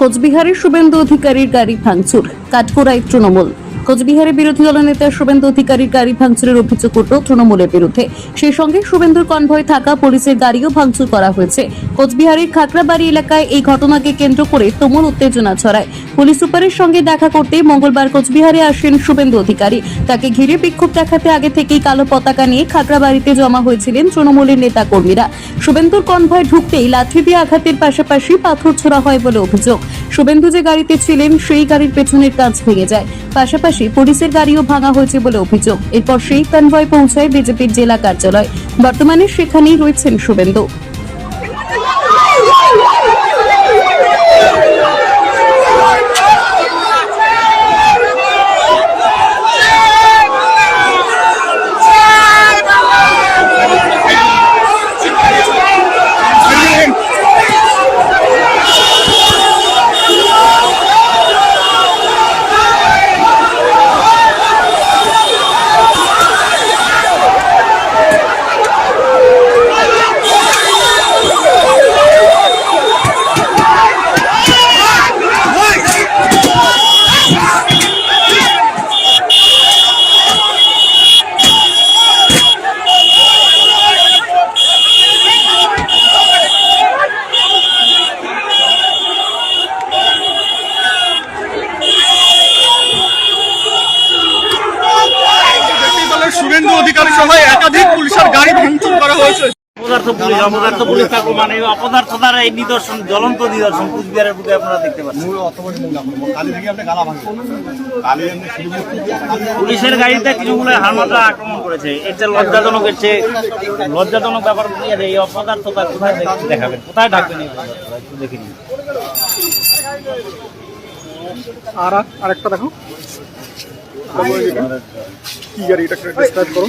কোচবিহারের শুভেন্দু অধিকারীর গাড়ি ভাঙচুর কাঠকোড়ায় তৃণমূল। কোচবিহারের বিরোধী দলনেতা শুভেন্দু অধিকারীর গাড়ি ভাঙচুরের অভিযোগ উঠল তৃণমূলের বিরুদ্ধে। সেই সঙ্গে শুভেন্দুর কনভয় থাকা পুলিশের গাড়িও ভাঙচুর করা হয়েছে। কোচবিহারের খাকরাবাড়ি এলাকায় এই ঘটনাকে কেন্দ্র করে তুমুল উত্তেজনা ছড়ায়। পুলিশ সুপারের সঙ্গে দেখা করতে মঙ্গলবার কোচবিহারে আসেন শুভেন্দু অধিকারী। তাকে ঘিরে বিক্ষোভ দেখাতে আগে থেকেই কালো পতাকা নিয়ে খাগড়াবাড়িতে জমা হয়েছিলেন তৃণমূলের নেতা কর্মীরা শুভেন্দুর কনভয় ঢুকতেই লাঠি দিয়ে আঘাতের পাশাপাশি পাথর ছোড়া হয় বলে অভিযোগ। শুভেন্দু যে গাড়িতে ছিলেন, সেই গাড়ির পেছনের কাঁচ ভেঙে যায়। পাশাপাশি পুলিশের গাড়িও ভাঙা হয়েছে বলে অভিযোগ। এরপর সেই কনভয় পৌঁছায় বিজেপির জেলা কার্যালয়। বর্তমানে সেখানেই রয়েছেন শুভেন্দু বিজেপি দলের শুভেন্দু অধিকারী সহ একাধিক পুলিশের গাড়ি ভাঙচুর করা হয়েছে অপদার্থ পুলিশ অপদার্থ পুলিশ থাকুক মানে এই অপদার্থতার এই নিদর্শন জ্বলন্ত নিদর্শন কুচবিহারের বুকে আপনারা দেখতে পাচ্ছেন। পুলিশের গাড়িতে তৃণমূলের হারমাত্রা আক্রমণ করেছে। এর চেয়ে লজ্জাজনক এর চেয়ে লজ্জাজনক ব্যাপার? এই অপদার্থতা কোথায় দেখ- দেখাবেন? কোথায় ডাকবেন এই দেখে নিন। আর আরেকটা দেখো। কি গাড়ি এটা? ডিসক্রাইব করো?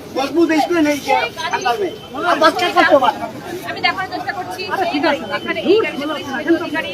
মজবুত স্কুলে নেই আমি দেখার চেষ্টা করছি। এই গাড়ি এখানে এই গাড়ি